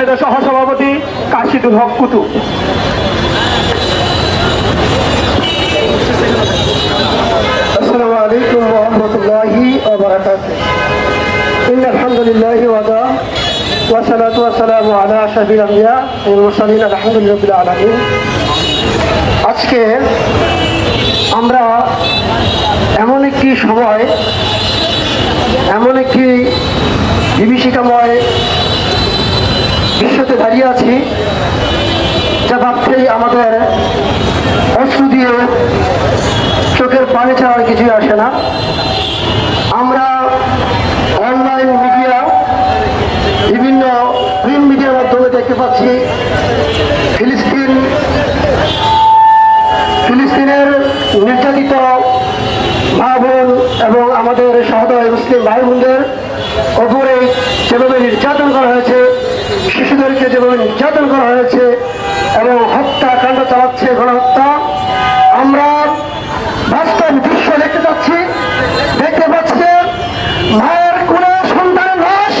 সম্মানিত সহসভাপতি কাশিদুল হক কুতু। আলাইকুম আজকে আমরা এমন একটি সময় এমন একটি বিভীষিকাময় দাঁড়িয়ে আছি যা ভাবতেই আমাদের অশ্রু দিয়ে চোখের পানি ছাড়া কিছুই আসে না। আমরা অনলাইন মিডিয়া, বিভিন্ন প্রিন্ট মিডিয়ার মাধ্যমে দেখতে পাচ্ছি ফিলিস্তিন, ফিলিস্তিনের নির্যাতিত মা বোন এবং আমাদের সহদয় মুসলিম ভাই বোনদের শিশুদেরকে যেভাবে নির্যাতন করা হয়েছে এবং হত্যাকাণ্ড চালাচ্ছে গণহত্যা, আমরা বাস্তব দৃশ্য দেখতে পাচ্ছি। দেখতে পাচ্ছি মায়ের কোলে সন্তানের লাশ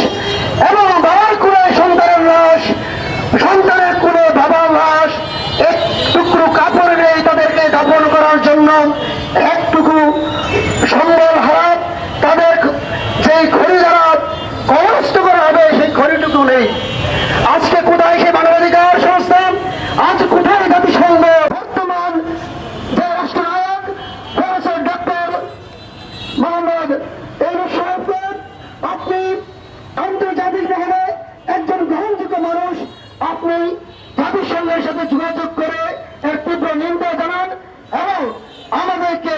এবং বাবার কোলে সন্তানের লাশ। সন্তানের কোলে বাবার লাশ, এক টুকরো কাপড় নেই তাদেরকে দাপন করার জন্য একটুকু সম্বল হারাপ তাদের যেই খড়ি দ্বারা কবরস্থ করা হবে, সেই খড়িটুকু নেই আজকে কোথায় সে মানবাধিকার সংস্থা আজ কোথায় জাতিসংঘ বর্তমান যে রাষ্ট্রনায়ক প্রফেসর ডক্টর মোহাম্মদ সাহেবকে আপনি আন্তর্জাতিক মহলে একজন গ্রহণযোগ্য মানুষ, আপনি জাতিসংঘের সাথে যোগাযোগ করে এর তীব্র নিন্দা জানান এবং আমাদেরকে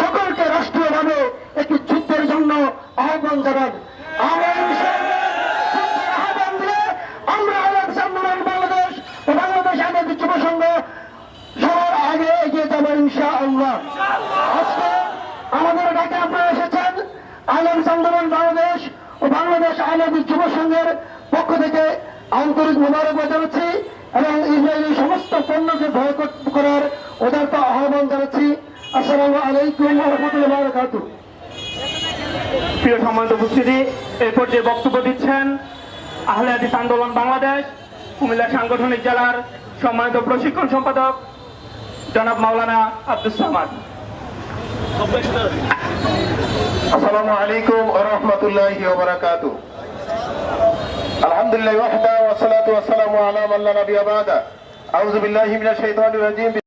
সকলকে রাষ্ট্রীয়ভাবে একটি যুদ্ধের জন্য আহ্বান জানান আমরা এই বিষয়ে যুদ্ধের আহ্বান দিলে আমরা আলাদা সম্মেলন বাংলাদেশ ও বাংলাদেশ আমাদের যুব সংঘ সবার আগে এগিয়ে আমাদের ডাকে আপনারা এসেছেন, আলম আন্দোলন বাংলাদেশ ও বাংলাদেশ আলমী যুব সংঘের পক্ষ থেকে আন্তরিক মোবারকবাদ জানাচ্ছি এবং ইসরায়েলি সমস্ত পণ্যকে বয়কট করার উদারতা আহ্বান জানাচ্ছি। আসসালামু আলাইকুম রহমতুল্লাহ বারকাতু। প্রিয় সম্মানিত উপস্থিতি এই পর্যায়ে বক্তব্য দিচ্ছেন, আহলে হাদিস আন্দোলন বাংলাদেশ, কুমিল্লা সাংগঠনিক জেলার সম্মানিত প্রশিক্ষণ সম্পাদক জনাব মাওলানা আব্দুল সামাদ। আসসালামু আলাইকুম রাহমাতুল্লাহি ওয়া বারাকাতুহু। আলহামদুলিল্লাহ ওয়াহদা ওয়া সালাতু ওয়া সালামু আলা মান লা নাবিয়্যা বা'দা। আউযু বিল্লাহি মিনাশ শাইতানির রাজীম।